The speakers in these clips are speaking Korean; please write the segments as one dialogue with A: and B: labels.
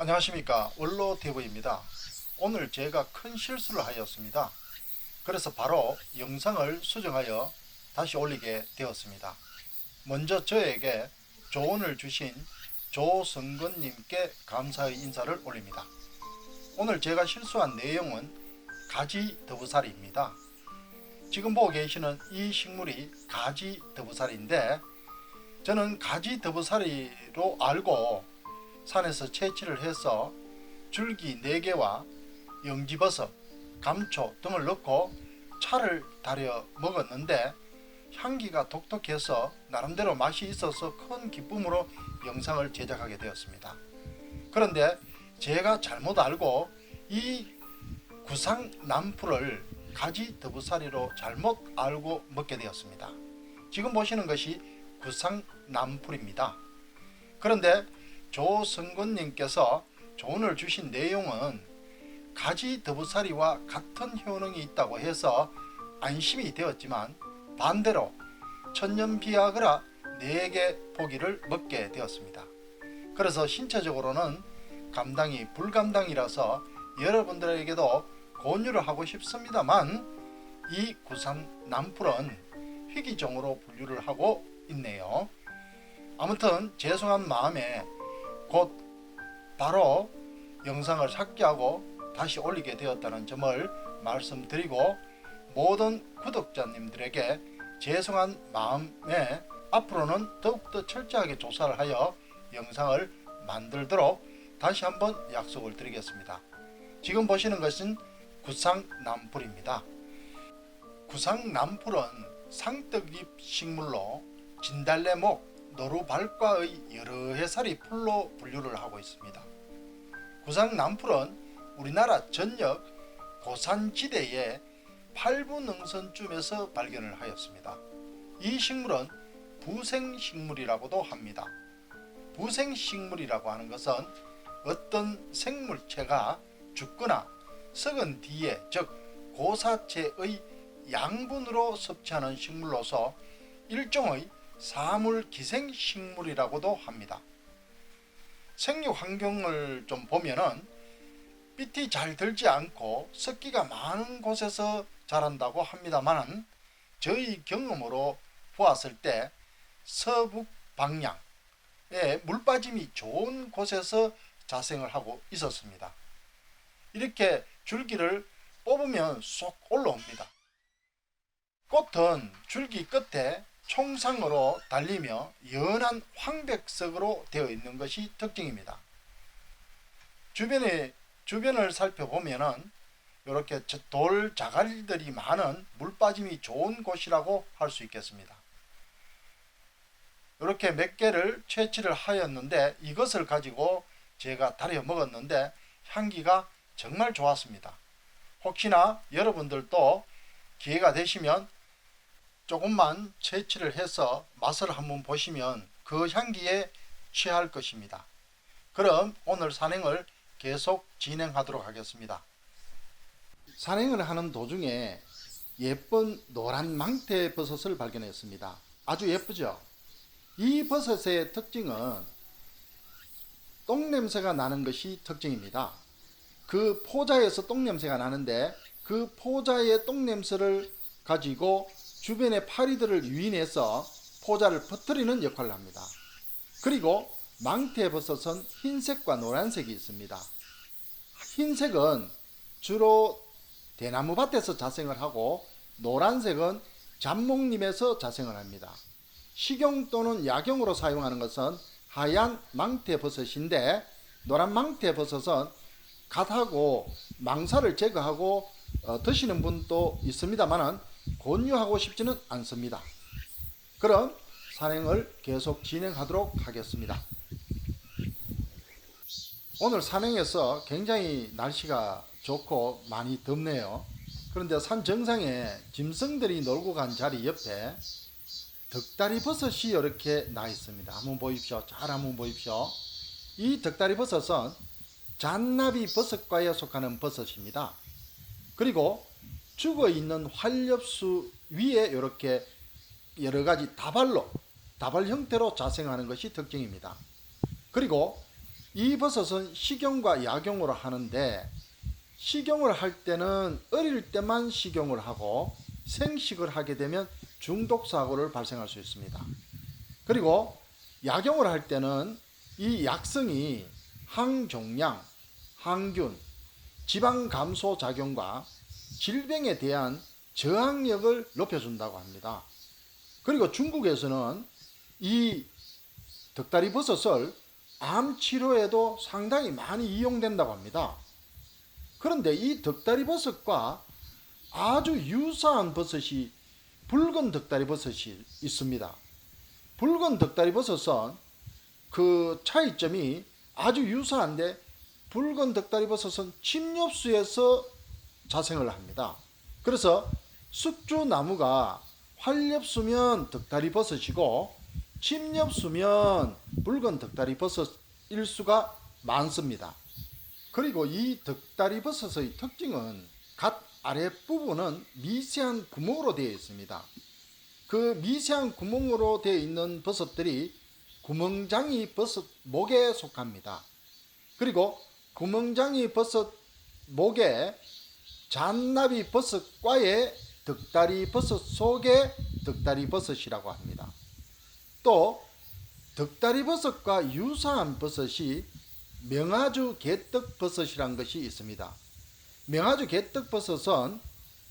A: 안녕하십니까 원로TV입니다. 오늘 제가 큰 실수를 하였습니다. 그래서 바로 영상을 수정하여 다시 올리게 되었습니다. 먼저 저에게 조언을 주신 조성근님께 감사의 인사를 올립니다. 오늘 제가 실수한 내용은 가지 더부살이입니다. 지금 보고 계시는 이 식물이 가지 더부살인데 저는 가지 더부살이로 알고 산에서 채취를 해서 줄기 4개와 영지버섯, 감초 등을 넣고 차를 달여 먹었는데 향기가 독특해서 나름대로 맛이 있어서 큰 기쁨으로 영상을 제작하게 되었습니다. 그런데 제가 잘못 알고 이 구상 남풀을 가지 더부살이로 잘못 알고 먹게 되었습니다. 지금 보시는 것이 구상 남풀입니다. 그런데 조성근님께서 조언을 주신 내용은 가지 더부살이와 같은 효능이 있다고 해서 안심이 되었지만 반대로 천년 비아그라 4개 포기를 먹게 되었습니다. 그래서 신체적으로는 감당이 불감당이라서 여러분들에게도 권유를 하고 싶습니다만 이 구상 남풀은 희귀종으로 분류를 하고 있네요. 아무튼 죄송한 마음에 곧 바로 영상을 삭제하고 다시 올리게 되었다는 점을 말씀드리고 모든 구독자님들에게 죄송한 마음에 앞으로는 더욱더 철저하게 조사를 하여 영상을 만들도록 다시 한번 약속을 드리겠습니다. 지금 보시는 것은 구상남풀입니다. 구상남풀은 상떡잎 식물로 진달래목, 노루발과의 여러 해살이 풀로 분류를 하고 있습니다. 구상 남풀은 우리나라 전역 고산지대의 8부 능선쯤에서 발견을 하였습니다. 이 식물은 부생식물이라고도 합니다. 부생식물이라고 하는 것은 어떤 생물체가 죽거나 썩은 뒤에 즉 고사체의 양분으로 섭취하는 식물로서 일종의 사물 기생 식물이라고도 합니다. 생육 환경을 좀 보면은 빛이 잘 들지 않고 습기가 많은 곳에서 자란다고 합니다만 저희 경험으로 보았을 때 서북 방향에 물 빠짐이 좋은 곳에서 자생을 하고 있었습니다. 이렇게 줄기를 뽑으면 쏙 올라옵니다. 꽃은 줄기 끝에 총상으로 달리며 연한 황백색으로 되어 있는 것이 특징입니다. 주변에 주변을 살펴보면은 이렇게 돌 자갈들이 많은 물 빠짐이 좋은 곳이라고 할 수 있겠습니다. 이렇게 몇 개를 채취를 하였는데 이것을 가지고 제가 달여 먹었는데 향기가 정말 좋았습니다. 혹시나 여러분들도 기회가 되시면 조금만 채취를 해서 맛을 한번 보시면 그 향기에 취할 것입니다. 그럼 오늘 산행을 계속 진행하도록 하겠습니다. 산행을 하는 도중에 예쁜 노란 망태 버섯을 발견했습니다. 아주 예쁘죠? 이 버섯의 특징은 똥냄새가 나는 것이 특징입니다. 그 포자에서 똥냄새가 나는데 그 포자의 똥냄새를 가지고 주변의 파리들을 유인해서 포자를 퍼뜨리는 역할을 합니다. 그리고 망태버섯은 흰색과 노란색이 있습니다. 흰색은 주로 대나무 밭에서 자생을 하고 노란색은 잡목림에서 자생을 합니다. 식용 또는 약용으로 사용하는 것은 하얀 망태버섯인데 노란 망태버섯은 갓하고 망사를 제거하고 어, 드시는 분도 있습니다만은 권유하고 싶지는 않습니다. 그럼 산행을 계속 진행하도록 하겠습니다. 오늘 산행에서 굉장히 날씨가 좋고 많이 덥네요. 그런데 산 정상에 짐승들이 놀고 간 자리 옆에 덕다리 버섯이 이렇게 나 있습니다. 한번 보십시오. 잘 한번 보십시오. 이 덕다리 버섯은 잔나비 버섯과에 속하는 버섯입니다. 그리고 죽어 있는 활엽수 위에 이렇게 여러 가지 다발로 다발 형태로 자생하는 것이 특징입니다. 그리고 이 버섯은 식용과 약용으로 하는데 식용을 할 때는 어릴 때만 식용을 하고 생식을 하게 되면 중독 사고를 발생할 수 있습니다. 그리고 약용을 할 때는 이 약성이 항종양, 항균, 지방 감소 작용과 질병에 대한 저항력을 높여준다고 합니다. 그리고 중국에서는 이 덕다리 버섯을 암 치료에도 상당히 많이 이용된다고 합니다. 그런데 이 덕다리 버섯과 아주 유사한 버섯이 붉은 덕다리 버섯이 있습니다. 붉은 덕다리 버섯은 그 차이점이 아주 유사한데 붉은 덕다리 버섯은 침엽수에서 자생을 합니다. 그래서 숙주나무가 활엽수면 덕다리 버섯이고 침엽수면 붉은 덕다리 버섯일 수가 많습니다. 그리고 이 덕다리 버섯의 특징은 갓 아랫부분은 미세한 구멍으로 되어 있습니다. 그 미세한 구멍으로 되어 있는 버섯들이 구멍장이 버섯 목에 속합니다. 그리고 구멍장이 버섯 목에 잔나비 버섯과의 덕다리 버섯 속에 덕다리 버섯이라고 합니다. 또 덕다리 버섯과 유사한 버섯이 명아주 개떡 버섯이란 것이 있습니다. 명아주 개떡 버섯은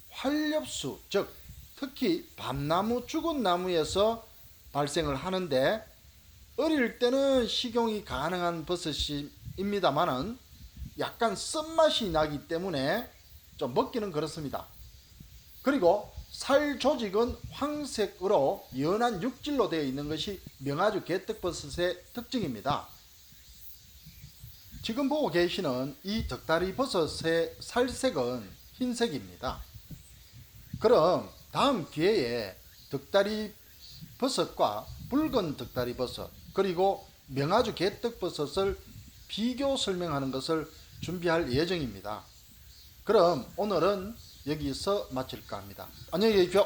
A: 활엽수 즉 특히 밤나무 죽은 나무에서 발생을 하는데 어릴 때는 식용이 가능한 버섯입니다만은 약간 쓴맛이 나기 때문에 좀 먹기는 그렇습니다. 그리고 살 조직은 황색으로 연한 육질로 되어 있는 것이 명아주 개떡버섯의 특징입니다. 지금 보고 계시는 이 덕다리 버섯의 살색은 흰색입니다. 그럼 다음 기회에 덕다리 버섯과 붉은 덕다리 버섯 그리고 명아주 개떡버섯을 비교 설명하는 것을 준비할 예정입니다. 그럼 오늘은 여기서 마칠까 합니다. 안녕히 계십시오.